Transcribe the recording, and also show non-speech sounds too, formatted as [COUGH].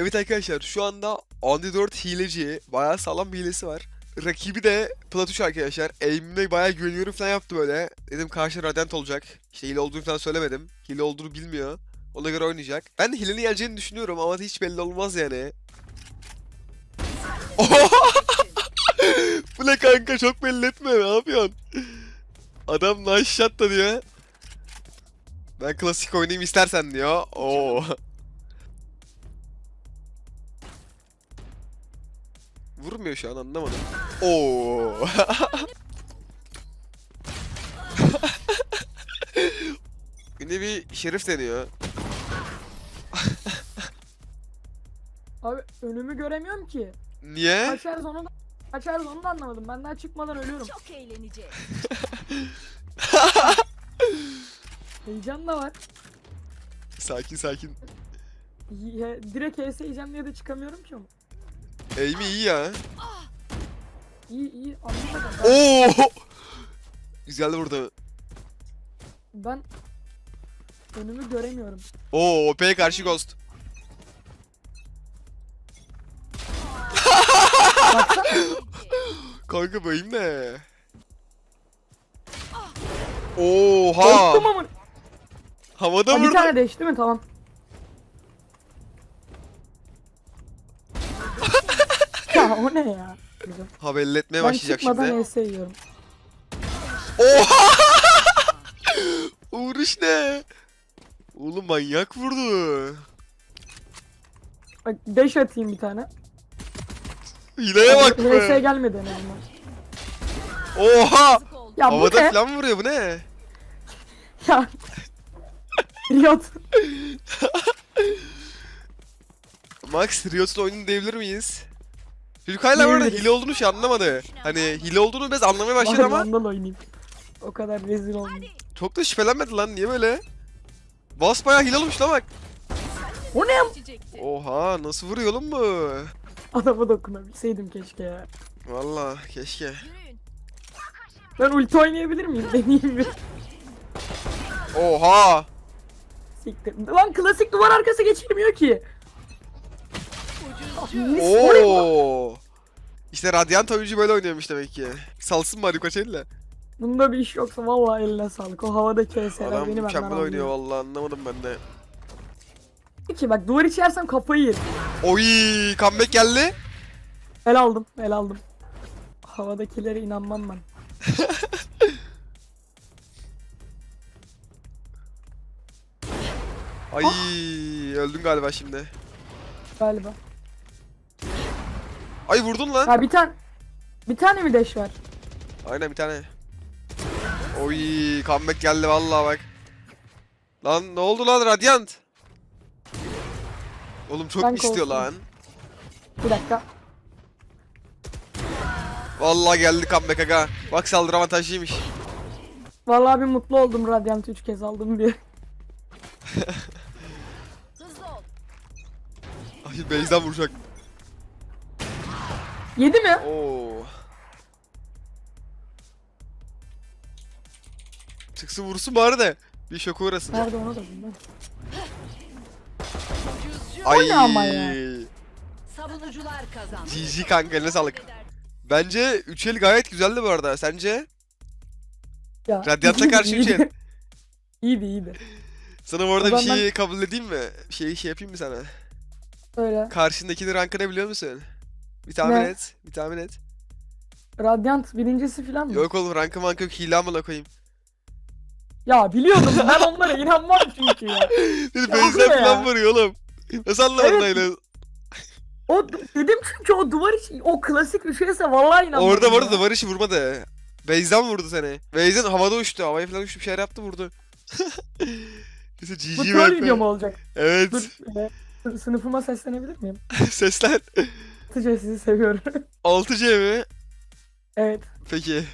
Evet arkadaşlar şu anda Underdog hileci. Bayağı sağlam bir hilesi var. Rakibi de Platuş arkadaşlar. Aim'ine bayağı güveniyorum falan yaptı böyle. Dedim karşı Radiant olacak. İşte hile olduğunu falan söylemedim. Hile olduğunu bilmiyor. Ona göre oynayacak. Ben hilenin geleceğini düşünüyorum ama hiç belli olmaz yani. [LAUGHS] Bu ne kanka çok belli etme ne yapıyorsun? Adam nice shot da diyor. Ben klasik oynayayım istersen diyor. Oo. Vurmuyor şu an anlamadım. Oo. Yine [LAUGHS] bir şerif deniyor. Abi önümü göremiyorum ki. Niye? Kaçarız onu da kaçarız onu da anlamadım. Ben daha çıkmadan ölüyorum. Çok eğlenecek. [LAUGHS] Heyecan da var. Sakin sakin. Ye- direkt HS yiyeceğim diye de çıkamıyorum ki ama. Aim'i iyi ya. İyi iyi anlamadım. Oo. Güzel vurdu. Ben önümü göremiyorum. Oo, OP'ye karşı Ghost. [LAUGHS] Kanka bu aim ne? Oha! Korktum ama. Havada Ha, bir vurdu. tane değişti mi? Tamam. Ne ya? Ha belli etmeye Ben başlayacak çıkmadan şimdi. HS yiyorum. Oha! [LAUGHS] Vuruş ne? Oğlum manyak vurdu. Bak dash atayım bir tane. Hileye bak HS be. gelmedi en azından. Oha! Ya bu Havada ne? falan vuruyor bu ne? [LAUGHS] Ya. Riot. [LAUGHS] Max Riot'un oyununu diyebilir miyiz? Çocuk hala bu arada hile olduğunu şey anlamadı. Hani hile olduğunu biz anlamaya başladı ama Vandal oynayayım. O kadar rezil olmayayım. çok da şüphelenmedi lan niye böyle? Boss bayağı hile olmuş lan bak. O ne? Oha nasıl vuruyor oğlum bu? Adama dokunabilseydim keşke ya. Valla keşke. Ben ulti oynayabilir miyim? [LAUGHS] Deneyeyim bir. Oha! Siktir. Lan klasik duvar arkası geçilmiyor ki. Oo! İşte Radiant oyuncu böyle oynuyormuş demek ki. Salsın bari koç elle. Bunda bir iş yoksa vallahi eline sağlık. O havada KS'ler Adam beni benden mükemmel oynuyor alıyor. anlamadım ben de. Ki bak duvar içi yersem kafayı yerim. Oy! Comeback geldi. El aldım, el aldım. Havadakilere inanmam ben. [LAUGHS] Ay öldün galiba şimdi. Galiba. Ay vurdun lan. Ha bir tane bir tane mi deş var? Aynen bir tane. Oy comeback geldi vallahi bak. Lan ne oldu lan Radiant? Oğlum çok Ben istiyor korktum. lan. Bir dakika. Vallahi geldi comeback aga. Bak saldırı avantajlıymış. Vallahi bir mutlu oldum Radiant 3 kez aldım diye. [LAUGHS] Ay base'den vuracak. Yedi mi? Oo. Çıksın vursun bari de. Bir şoku uğrasın. Nerede onu da bilmem. Ay. ne ama ya? Savunucular kazandı. GG kanka eline sağlık. Bence 3 el gayet güzeldi bu arada. Sence? Ya, Radyanta [LAUGHS] karşı üç iyiydi. el. İyiydi iyiydi. Sana bu arada O bir zaman şey kabul edeyim mi? Bir şey şey yapayım mı sana? Öyle. Karşındakinin rankı ne biliyor musun? Bir tahmin Ne? et. Bir tahmin et. Radiant birincisi falan mı? Yok oğlum rankı mank yok. Hile amına koyayım. Ya biliyordum ben onlara inanmam çünkü ya. [LAUGHS] Bu ne falan ya? vuruyor oğlum. Nasıl anlamadın Evet. öyle? O dedim çünkü o duvar içi o klasik bir şeyse vallahi inanmam. Orada bu arada duvar içi vurmadı. Base'den vurdu seni. Base'den havada uçtu. Havaya falan uçtu bir şeyler yaptı vurdu. [LAUGHS] Neyse Bu GG troll be. video mu olacak? Evet. Dur, e, dur, sınıfıma seslenebilir miyim? [LAUGHS] Seslen. Tıca sizi seviyorum. 6C mi? evet. Peki.